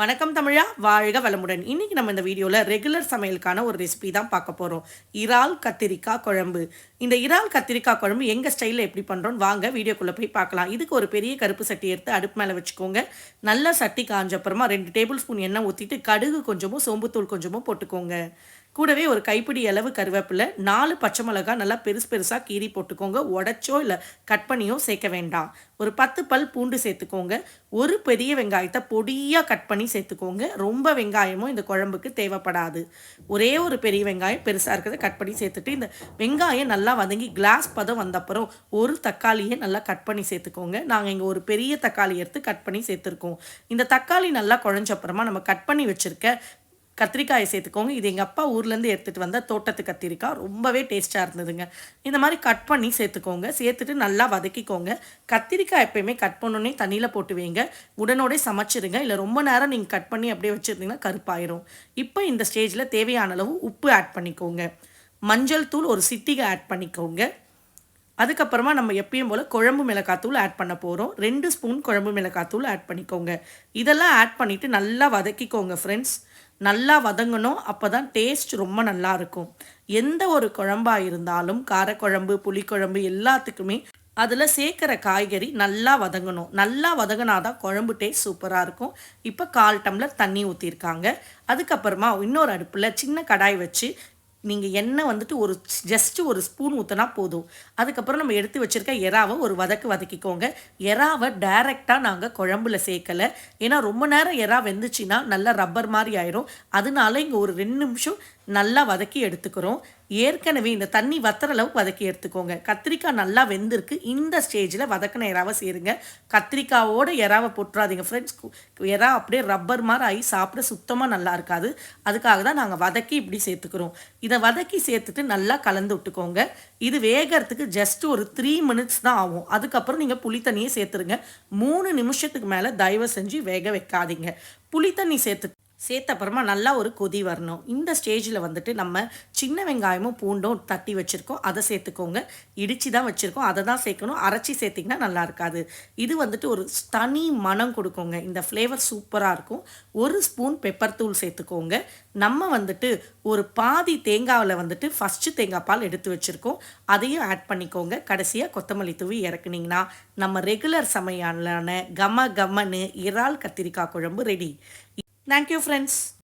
வணக்கம் தமிழா வாழ்க வளமுடன். இன்றைக்கி நம்ம இந்த வீடியோவில் ரெகுலர் சமையலுக்கான ஒரு ரெசிபி தான் பார்க்க போகிறோம் இறால் கத்திரிக்காய் குழம்பு. இந்த இறால் கத்திரிக்காய் குழம்பு எங்கள் ஸ்டைலில் எப்படி பண்ணுறோன்னு வாங்க வீடியோக்குள்ளே போய் பார்க்கலாம். இதுக்கு ஒரு பெரிய கருப்பு சட்டி எடுத்து அடுப்பு மேலே வச்சுக்கோங்க. நல்லா சட்டி காஞ்ச அப்புறமா ரெண்டு டேபிள் ஸ்பூன் எண்ணெய் ஊற்றிட்டு கடுகு கொஞ்சமும் சோம்புத்தூள் கொஞ்சமும் போட்டுக்கோங்க. கூடவே ஒரு கைப்பிடி அளவு கருவேப்பிலை நாலு பச்சை மிளகாய் நல்லா பெருசு பெருசாக கீறி போட்டுக்கோங்க. உடச்சோ இல்லை கட் பண்ணியோ சேர்க்க வேண்டாம். ஒரு பத்து பல் பூண்டு சேர்த்துக்கோங்க. ஒரு பெரிய வெங்காயத்தை பொடியாக கட் பண்ணி சேர்த்துக்கோங்க. ரொம்ப வெங்காயமும் இந்த குழம்புக்கு தேவைப்படாது. ஒரே ஒரு பெரிய வெங்காயம் பெருசாக இருக்கிறத கட் பண்ணி சேர்த்துட்டு இந்த வெங்காயம் நல்லா வதங்கி கிளாஸ் பதம் வந்தப்புறம் ஒரு தக்காளியை நல்லா கட் பண்ணி சேர்த்துக்கோங்க. நாங்கள் இங்கே ஒரு பெரிய தக்காளி எடுத்து கட் பண்ணி சேர்த்துருக்கோம். இந்த தக்காளி நல்லா குழஞ்ச அப்புறமா நம்ம கட் பண்ணி வச்சுருக்க கத்திரிக்காயை சேர்த்துக்கோங்க. இது எங்கள் அப்பா ஊர்லேருந்து எடுத்துகிட்டு வந்த தோட்டத்து கத்திரிக்காய். ரொம்பவே டேஸ்ட்டாக இருந்ததுங்க. இந்த மாதிரி கட் பண்ணி சேர்த்துக்கோங்க. சேர்த்துட்டு நல்லா வதக்கிக்கோங்க. கத்திரிக்காய் எப்பயுமே கட் பண்ணோன்னே தண்ணியில் போட்டு வைங்க. உடனோடே சமைச்சிருங்க. இல்லை ரொம்ப நேரம் நீங்கள் கட் பண்ணி அப்படியே வச்சுருந்தீங்கன்னா கருப்பாயிரும். இப்போ இந்த ஸ்டேஜில் தேவையான அளவு உப்பு ஆட் பண்ணிக்கோங்க. மஞ்சள் தூள் ஒரு சிட்டிகை ஆட் பண்ணிக்கோங்க. அதுக்கப்புறமா நம்ம எப்பயும் போல் குழம்பு மிளகாத்தூள் ஆட் பண்ண போகிறோம் ரெண்டு ஸ்பூன் குழம்பு மிளகாத்தூள் ஆட் பண்ணிக்கோங்க. இதெல்லாம் ஆட் பண்ணிவிட்டு நல்லா வதக்கிக்கோங்க ஃப்ரெண்ட்ஸ் நல்லா வதங்கணும். அப்போ தான் டேஸ்ட் ரொம்ப நல்லா இருக்கும். எந்த ஒரு குழம்பாக இருந்தாலும் காரக்குழம்பு புளிக்குழம்பு எல்லாத்துக்குமே அதில் சேர்க்குற காய்கறி நல்லா வதங்கணும். நல்லா வதங்கினாதான் குழம்பு டேஸ்ட் சூப்பராக இருக்கும். இப்போ கால் டம்ளர் தண்ணி ஊற்றிருக்காங்க அதுக்கப்புறமா இன்னொரு அடுப்பில் சின்ன கடாய் வச்சு நீங்கள் எண்ணெய் வந்துட்டு ஒரு ஜஸ்ட்டு ஒரு ஸ்பூன் ஊற்றினா போதும். அதுக்கப்புறம் நம்ம எடுத்து வச்சுருக்க எறாவை ஒரு வதக்கு வதக்கிக்கோங்க. எறாவை டைரெக்டாக நாங்கள் குழம்புல சேர்க்கலை. ஏன்னா ரொம்ப நேரம் எறா வெந்துச்சுன்னா நல்லா ரப்பர் மாதிரி ஆயிரும். அதனால இங்கே ஒரு ரெண்டு நிமிஷம் நல்லா வதக்கி எடுத்துக்கிறோம். ஏற்கனவே இந்த தண்ணி வத்துற அளவுக்கு வதக்கி எடுத்துக்கோங்க. கத்திரிக்காய் நல்லா வெந்திருக்கு. இந்த ஸ்டேஜில் வதக்கின எறாவை சேருங்க. கத்திரிக்காவோட எறாவை போட்டுறாதீங்க ஃப்ரெண்ட்ஸ் எறா அப்படியே ரப்பர் மாதிரி ஆகி சாப்பிட சுத்தமாக நல்லா இருக்காது. அதுக்காக தான் நாங்கள் வதக்கி இப்படி சேர்த்துக்கிறோம். இதை வதக்கி சேர்த்துட்டு நல்லா கலந்து விட்டுக்கோங்க. இது வேகிறதுக்கு ஜஸ்ட் ஒரு த்ரீ மினிட்ஸ் தான் ஆகும். அதுக்கப்புறம் நீங்கள் புளி தண்ணியை சேர்த்துருங்க. மூணு நிமிஷத்துக்கு மேலே தயவு செஞ்சு வேக வைக்காதீங்க. புளி தண்ணி சேர்த்து சேர்த்த அப்புறமா நல்லா ஒரு கொதி வரணும். இந்த ஸ்டேஜில் வந்துட்டு நம்ம சின்ன வெங்காயமும் பூண்டும் தட்டி வச்சுருக்கோம். அதை சேர்த்துக்கோங்க. இடித்து தான் வச்சுருக்கோம். அதை தான் சேர்க்கணும். அரைச்சி சேர்த்திங்கன்னா நல்லா இருக்காது. இது வந்துட்டு ஒரு தனி மனம் கொடுக்குங்க. இந்த ஃப்ளேவர் சூப்பராக இருக்கும். ஒரு ஸ்பூன் பெப்பர் தூள் சேர்த்துக்கோங்க. நம்ம வந்துட்டு ஒரு பாதி தேங்காவில் வந்துட்டு ஃபஸ்ட்டு தேங்காய் பால் எடுத்து வச்சுருக்கோம். அதையும் ஆட் பண்ணிக்கோங்க. கடைசியாக கொத்தமல்லி தூவி இறக்குனீங்கன்னா நம்ம ரெகுலர் சமையலான கம கம்மனு இறால் கத்திரிக்காய் குழம்பு ரெடி தேங்க்யூ ஃப்ரெண்ட்ஸ்